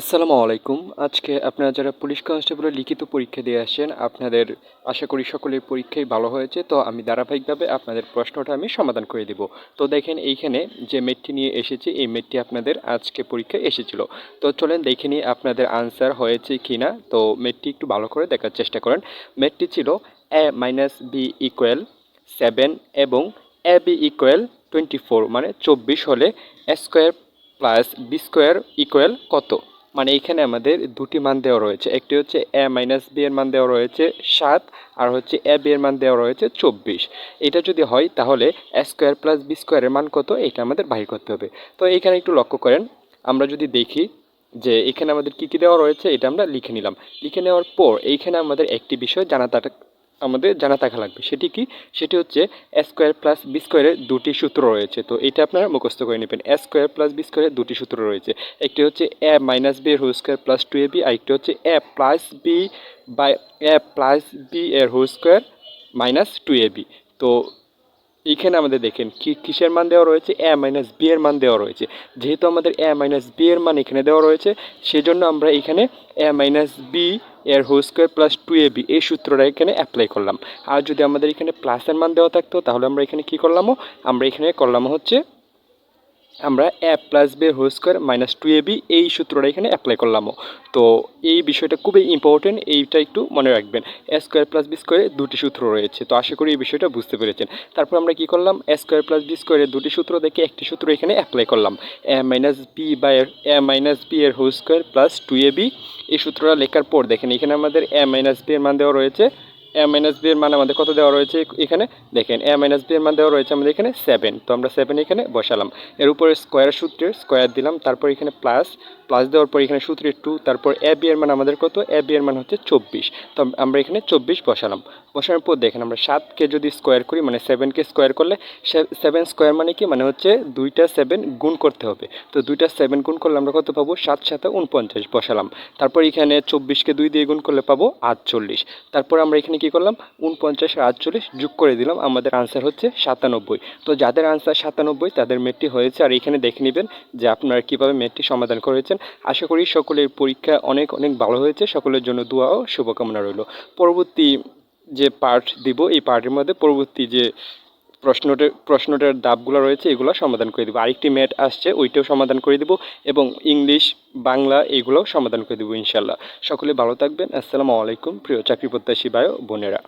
আসসালামু আলাইকুম। আজকে আপনারা যারা পুলিশ কনস্টেবলের লিখিত পরীক্ষা দিয়ে আসছেন, আপনাদের আশা করি সকলের পরীক্ষাই ভালো হয়েছে। তো আমি ধারাবাহিকভাবে আপনাদের প্রশ্নটা আমি সমাধান করে দিব। তো দেখেন এইখানে যে মেটটি নিয়ে এসেছি, এই মেটটি আপনাদের আজকে পরীক্ষায় এসেছিল। তো চলেন দেখে নিয়ে আপনাদের আনসার হয়েছে কি না তো মেটটি একটু ভালো করে দেখার চেষ্টা করেন। মেটটি ছিল A minus B equal seven এবং A B equal twenty four মানে চব্বিশ হলে A square plus B square equal কত? মানে এখানে আমাদের দুটি মান দেওয়া রয়েছে। একটি হচ্ছে এ মাইনাস বি এর মান দেওয়া রয়েছে সাত, আর হচ্ছে এ বি এর মান দেওয়া রয়েছে চব্বিশ। এটা যদি হয় তাহলে এ স্কোয়ার প্লাস বি স্কোয়ারের মান কত? এটা আমাদের বাহির করতে হবে। তো এখানে একটু লক্ষ্য করেন। আমরা যদি দেখি যে এখানে আমাদের কী কী দেওয়া রয়েছে, এটা আমরা লিখে নিলাম। লিখে নেওয়ার পর এইখানে আমাদের একটি বিষয় জানা আমাদের জানা থাকা লাগবে। সেটি কি? সেটি হচ্ছে স্কোয়ার প্লাস বি স্কোয়ারের দুটি সূত্র রয়েছে। তো এটা আপনারা মুখস্থ করে নেবেন। স্কোয়ার প্লাস বি স্কোয়ারের দুটি সূত্র রয়েছে। একটি হচ্ছে এ মাইনাস বি এর whole square plus two A B আর একটি হচ্ছে A plus B by A plus B এর whole square minus two A B তো এইখানে আমাদের দেখেন, কি, কিসের মান দেওয়া রয়েছে? এ মাইনাস বি এর মান দেওয়া রয়েছে। যেহেতু আমাদের এ মাইনাস বি এর মান এখানে দেওয়া রয়েছে, সেজন্য আমরা এখানে এ মাইনাস বি এর whole square plus two A B এই সূত্রটা এখানে অ্যাপ্লাই করলাম। আর যদি আমাদের এখানে প্লাসের মান দেওয়া থাকতো, তাহলে আমরা এখানে কি করলামও? আমরা এখানে করলাম হচ্ছে আমরা A plus B whole square minus two A B এই সূত্রটা এখানে অ্যাপ্লাই করলামও। তো এই বিষয়টা খুবই ইম্পর্টেন্ট এইটা একটু মনে রাখবেন। এ স্কোয়ার প্লাস বি স্কোয়ারে দুটি সূত্র রয়েছে, তো আশা করি এই বিষয়টা বুঝতে পেরেছেন। তারপর আমরা কি করলাম? এ স্কোয়ার প্লাস বি স্কোয়ারের দুটি সূত্র দেখে একটি সূত্র এখানে অ্যাপ্লাই করলাম। A minus B by A minus B এর whole square plus two A B এই সূত্রটা লেখার পর দেখেন এখানে আমাদের এ মাইনাস বি এর মান দেওয়া রয়েছে। এ মাইনাস বি এর মান আমাদের কত দেওয়া রয়েছে? এখানে দেখেন এ মাইনাস বি এর মান দেওয়া রয়েছে আমাদের এখানে সেভেন তো আমরা সেভেন এখানে বসালাম। এর উপরে স্কোয়ার সূত্রের স্কোয়ার দিলাম, তারপর এখানে প্লাস প্লাস দেওয়ার পর এখানে সূত্রের টু তারপর এ বি এর মান আমাদের কত? এ বি এর মান হচ্ছে চব্বিশ। তো আমরা এখানে চব্বিশ বসালাম। বসানোর পর দেখেন আমরা সাতকে যদি স্কোয়ার করি মানে সেভেনকে স্কোয়ার করলে সেভেন স্কোয়ার মানে কি? মানে হচ্ছে দুইটা সেভেন গুণ করতে হবে। তো দুইটা সেভেন গুণ করলে আমরা কত পাবো? সাত সাথে উনপঞ্চাশ বসালাম। তারপর এখানে চব্বিশকে দুই দিয়ে গুণ করলে পাবো আটচল্লিশ। তারপর আমরা এখানে কি করলাম? উনপঞ্চাশ আর আটচল্লিশ যোগ করে দিলাম। আমাদের আনসার হচ্ছে সাতানব্বই। তো যাদের আনসার সাতানব্বই, তাদের মেটটি হয়েছে। আর এখানে দেখে নেবেন যে আপনারা কীভাবে মেটটি সমাধান করেছেন। আশা করি সকলের পরীক্ষা অনেক অনেক ভালো হয়েছে। সকলের জন্য দোয়া ও শুভকামনা রইল। পরবর্তী যে পার্ট দিব, এই পার্টের মধ্যে পরবর্তী যে প্রশ্নটার প্রশ্নটার দাবগুলো রয়েছে, এগুলো সমাধান করে দেবো। আরেকটি ম্যাট আসছে, ওইটাও সমাধান করে দেবো এবং ইংলিশ, বাংলা এগুলোও সমাধান করে দেবো ইনশাল্লাহ। সকলে ভালো থাকবেন। আসসালামু আলাইকুম, প্রিয় চাকরি প্রত্যাশী বায়ো বোনেরা।